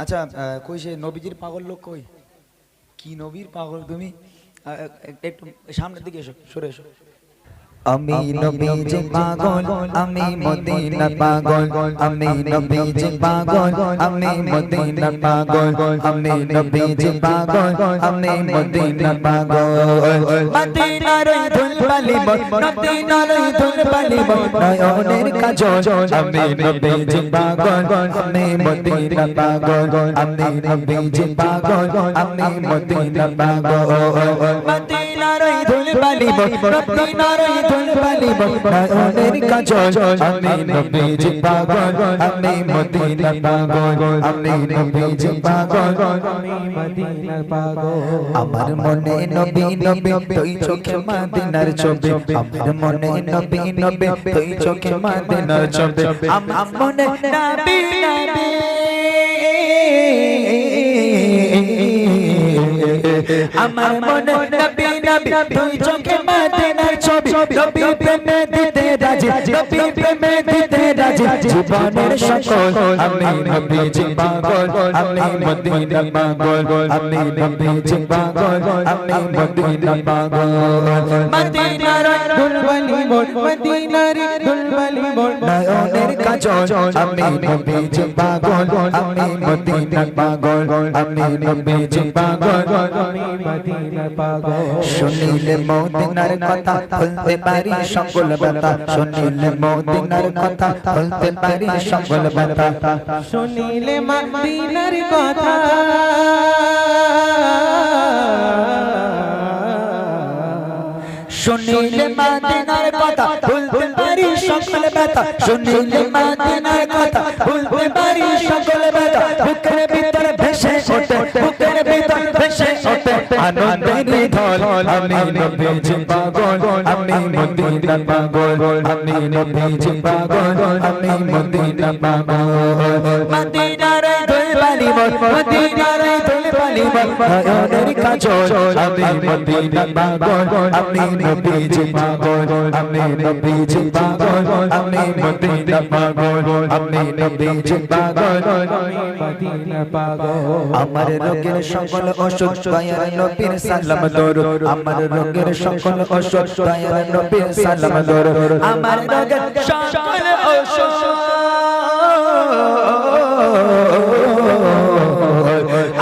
আচ্ছা কই সে নবীজির পাগল লোক কই? কি নবীর পাগল তুমি? একটু সামনের দিকে এসো, সরে এসো। আমি নবীজি পাগল আমি মদিনা পাগল আমি নবীজি পাগল আমি মদিনা পাগল আমি নবীজি পাগল আমি মদিনা পাগল। মদিনার ধুল বালিব মদিনার ধুল বালিব নয়নের কাজল আমি নবীজি পাগল আমি মদিনা পাগল আমি নবীজি পাগল আমি মদিনা পাগল। মদিনার ধুল বালিব মদিনার ধুল বালিব নয়নের কাজল আমি নবীজি পাগল আমি মদিনা পাগল আমি নবীজি পাগল। আমি মদিনা পাগল। আমার মনে নবী নবী তুই চোখে মদিনার ছবি। আমার মনে নবী নবী তুই চোখে মদিনার ছবি। আমার মনে নবী নবী। আমার মনে নবী নবী তুই চোখে মদিনার ছবি। নবী প্রেমে দিতে রাজি নবী প্রেমে দিতে রাজি। জীবনের সকল আমি নবীজি পাগল আমি মদিনা পাগল আমি নবীজি পাগল আমি মদিনা পাগল মদিনার দুলবালি মোর মদিনার দুলবালি মোর নয়নের কাজল আমি নবীজি পাগল আমি মদিনা পাগল আমি নবীজি পাগল আমি মদিনা পাগল। শুনিলে মদিনার কথা বলতে পারি সকল ব্যথা। শুনিলে মদিনার কথা বলতে পারি সকল ব্যথা। শুনিলে মদিনার কথা। শুনিলে মদিনার কথা বলতে পারি সকল ব্যথা। শুনিলে মদিনার কথা বলতে পারি সকল ব্যথা। বুকের ভিতর ভেসে ওঠে ওঠে আনন্দের ঢল আমি নবীজি পাগল আমি মদিনা পাগল আমি নবীজি পাগল আমি মদিনা পাগল মদিনার দুই মোর মদিনার মোর নয়নের কাজল আমি মদিনা পাগল আমি নবীজি পাগল আমি নবীজি পাগল আমি মদিনা পাগল আমি নবীজি পাগল মদিনা পাগল। আমার রোগের সকল অসুখ দয়ার নবীর সালাম দরুদ। আমার রোগের সকল অসুখ দয়ার নবীর সালাম দরুদ। আমার রোগের সকল অসুখ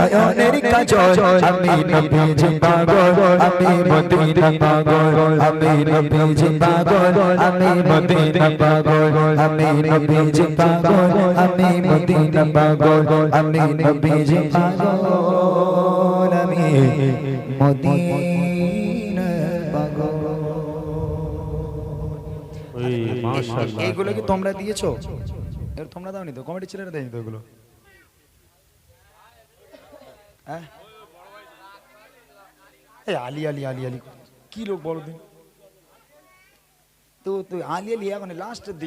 নয়নের কাজল আমি নবীজি পাগল আমি মদিনা পাগল আমি নবীজি পাগল আমি মদিনা পাগল আমি নবীজি পাগল আমি মদিনা পাগল আমি নবীজি পাগল আমি মদিনা পাগল এইগুলো কি তোমরা দিয়েছ? এগুলো তোমরা দাওনি তো? কমিটি ছেলেরা দেয়নি তো এগুলো? হ্যাঁ? এই আলি আলি আলি আলি। কি লোক বলো দিন তো তো আলি আলি এখন লাস্টের